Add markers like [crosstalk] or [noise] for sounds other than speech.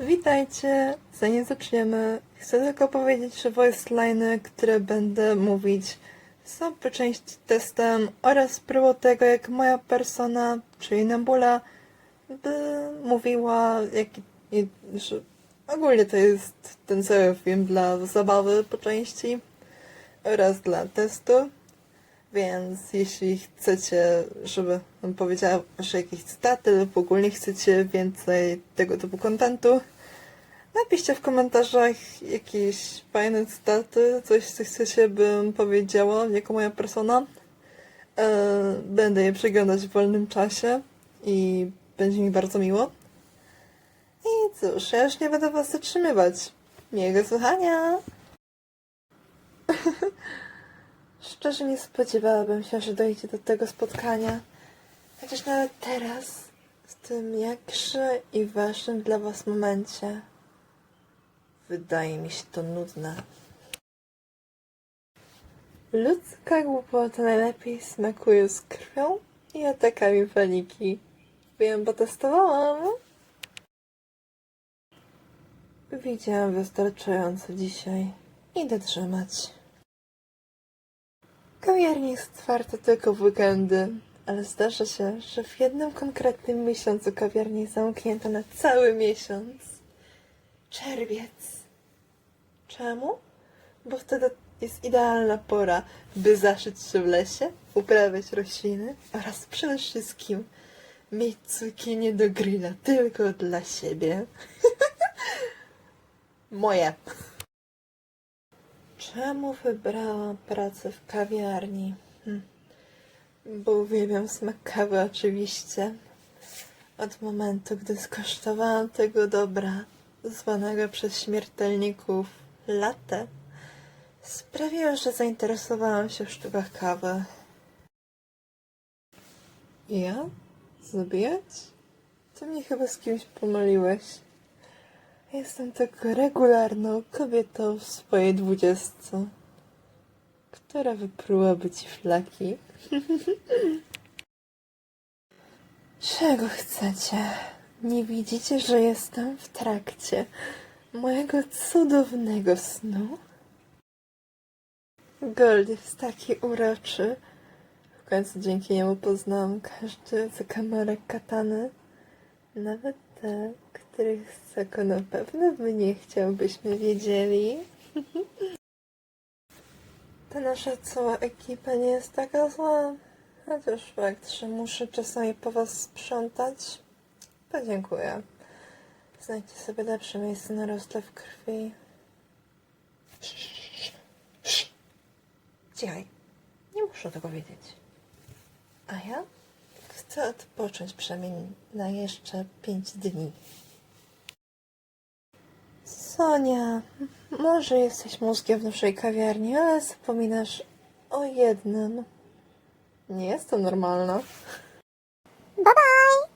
Witajcie! Zanim zaczniemy, chcę tylko powiedzieć, że voice liny, które będę mówić, są po części testem oraz próbą tego, jak moja persona, czyli Nebula, by mówiła, jak, i, że ogólnie to jest ten cały film dla zabawy po części oraz dla testu. Więc jeśli chcecie, żeby powiedziała wasze jakieś staty lub ogólnie chcecie więcej tego typu kontentu, napiszcie w komentarzach jakieś fajne staty, coś co chcecie, bym powiedziała jako moja persona. E, Będę je przeglądać w wolnym czasie i będzie mi bardzo miło. I cóż, ja już nie będę was zatrzymywać. Miłego słuchania! Szczerze nie spodziewałabym się, że dojdzie do tego spotkania. Chociaż nawet teraz, w tym jakże i ważnym dla was momencie, wydaje mi się to nudne. Ludzka głupota najlepiej smakuje z krwią i atakami paniki. Wiem, bo testowałam. Widziałam wystarczająco dzisiaj. Idę trzymać. Kawiarnia jest otwarta tylko w weekendy, ale zdarza się, że w jednym konkretnym miesiącu kawiarnia jest zamknięta na cały miesiąc. Czerwiec. Czemu? Bo wtedy jest idealna pora, by zaszyć się w lesie, uprawiać rośliny oraz przede wszystkim mieć cukinie do grilla tylko dla siebie. [laughs] Moje. Czemu wybrałam pracę w kawiarni? Hm. Bo uwielbiam smak kawy oczywiście. Od momentu, gdy skosztowałam tego dobra, zwanego przez śmiertelników latte, sprawiło, że zainteresowałam się w sztukach kawy. Ja? Zabijać? Ty mnie chyba z kimś pomyliłeś. Jestem tylko regularną kobietą w swojej dwudziestce, która wyprułaby ci flaki. [laughs] Czego chcecie? Nie widzicie, że jestem w trakcie mojego cudownego snu? Gold jest taki uroczy. W końcu dzięki niemu poznałam każdy zakamarek katany. Nawet te, których Sako na pewno by nie chciał, byśmy wiedzieli. Ta nasza cała ekipa nie jest taka zła. Chociaż fakt, że muszę czasami po was sprzątać, podziękuję. Znajdźcie sobie lepsze miejsce na rozlew krwi. Cichaj. Nie muszę tego wiedzieć. A ja chcę odpocząć przynajmniej na jeszcze pięć dni. Sonia, może jesteś mózgiem w naszej kawiarni, ale zapominasz o jednym. Nie jest to normalne. Bye bye!